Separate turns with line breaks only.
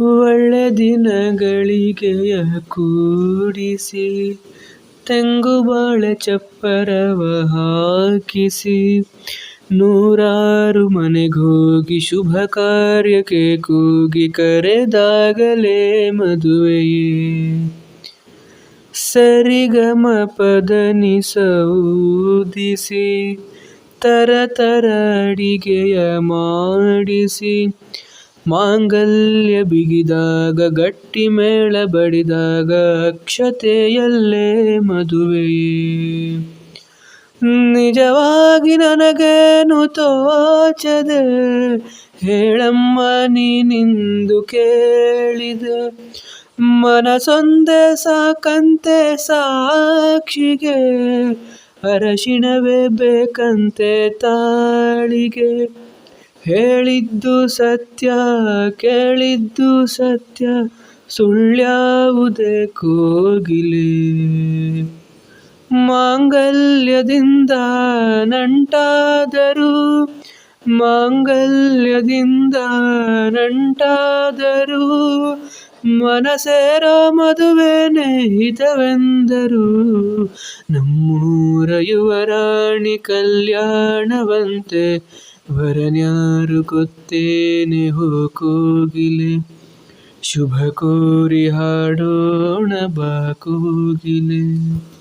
ಒಳ್ಳೆ ದಿನಗಳಿಗೆಯ ಕೂಡಿಸಿ, ತೆಂಗು ಬಾಳೆ ಚಪ್ಪರವ ಹಾಕಿಸಿ, ನೂರಾರು ಮನೆಗೋಗಿ ಶುಭ ಕಾರ್ಯಕ್ಕೆ ಕೂಗಿ ಕರೆದಾಗಲೇ ಮದುವೆಯೇ. ಸರಿಗಮ ಪದನಿಸ ಊದಿಸಿ ತರ ತರ ಅಡಿಗೆಯ ಮಾಡಿಸಿ ಮಾಂಗಲ್ಯ ಬಿಗಿದಾಗ, ಗಟ್ಟಿ ಮೇಳ ಬಡಿದಾಗ, ಅಕ್ಷತೆಯಲ್ಲೇ ಮದುವೆಯೇ. ನಿಜವಾಗಿ ನನಗೇನು ತೋಚದೆ, ಹೇಳಮ್ಮ ನೀನಿಂದು ಕೇಳಿದ ಮನಸೊಂದೆ ಸಾಕಂತೆ ಸಾಕ್ಷಿಗೆ, ಅರಶಿಣವೇ ಬೇಕಂತೆ ತಾಳಿಗೆ. ಹೇಳಿದ್ದು ಸತ್ಯ ಕೇಳಿದ್ದು ಸತ್ಯ ಸುಳ್ಳ್ಯಾವುದೇ ಕೋಗಿಲೆ. ಮಾಂಗಲ್ಯದಿಂದ ನಂಟಾದರೂ ಮಾಂಗಲ್ಯದಿಂದ ನಂಟಾದರೂ ಮನಸೇರೋ ಮದುವೆನೇ ಹಿತವೆಂದರು ನಮ್ಮೂರ ಯುವರಾಣಿ ಕಲ್ಯಾಣವಂತೆ ವರನ್ಯಾರು ಗೊತ್ತೇನೆ ಹೋ ಕೋಗಿಲೆ. ಶುಭ ಕೋರಿ ಹಾಡೋಣ ಬಾ ಕೋಗಿಲೆ.